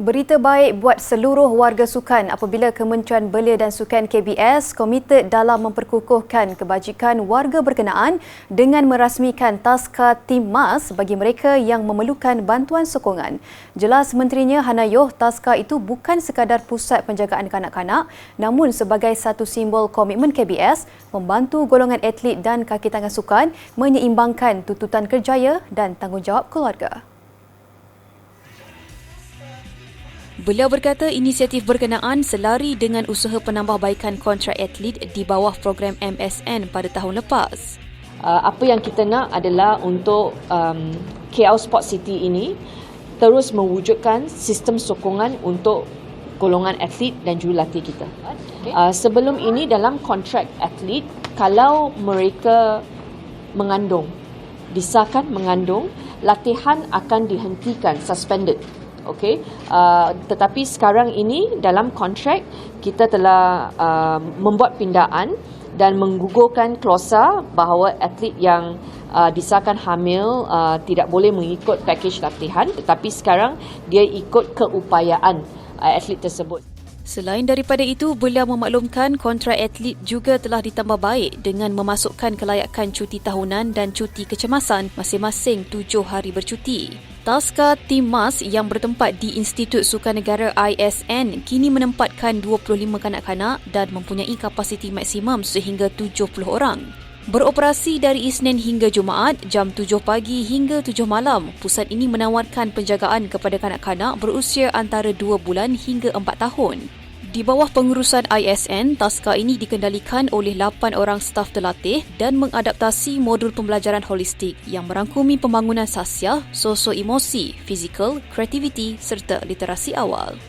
Berita baik buat seluruh warga sukan apabila Kementerian Belia dan Sukan KBS komited dalam memperkukuhkan kebajikan warga berkenaan dengan merasmikan taska tim mas bagi mereka yang memerlukan bantuan sokongan. Jelas menterinya Hanayoh, taska itu bukan sekadar pusat penjagaan kanak-kanak namun sebagai satu simbol komitmen KBS membantu golongan atlet dan kaki tangan sukan menyeimbangkan tuntutan kerjaya dan tanggungjawab keluarga. Beliau berkata inisiatif berkenaan selari dengan usaha penambahbaikan kontrak atlet di bawah program MSN pada tahun lepas. Uh, apa yang kita nak adalah untuk um, KL Sport City ini terus mewujudkan sistem sokongan untuk golongan atlet dan jurulatih kita. Uh, sebelum ini dalam kontrak atlet, kalau mereka mengandung, disahkan mengandung, latihan akan dihentikan, suspended. Okey, uh, tetapi sekarang ini dalam kontrak kita telah uh, membuat pindaan dan menggugurkan klausa bahawa atlet yang uh, disahkan hamil uh, tidak boleh mengikut pakej latihan tetapi sekarang dia ikut keupayaan uh, atlet tersebut. Selain daripada itu, beliau memaklumkan kontrak atlet juga telah ditambah baik dengan memasukkan kelayakan cuti tahunan dan cuti kecemasan masing-masing tujuh hari bercuti. Taska Tim Mas yang bertempat di Institut Sukan Negara ISN kini menempatkan 25 kanak-kanak dan mempunyai kapasiti maksimum sehingga 70 orang. Beroperasi dari Isnin hingga Jumaat jam 7 pagi hingga 7 malam, pusat ini menawarkan penjagaan kepada kanak-kanak berusia antara 2 bulan hingga 4 tahun. Di bawah pengurusan ISN, taska ini dikendalikan oleh 8 orang staf terlatih dan mengadaptasi modul pembelajaran holistik yang merangkumi pembangunan sasial, sosio-emosi, fizikal, kreativiti serta literasi awal.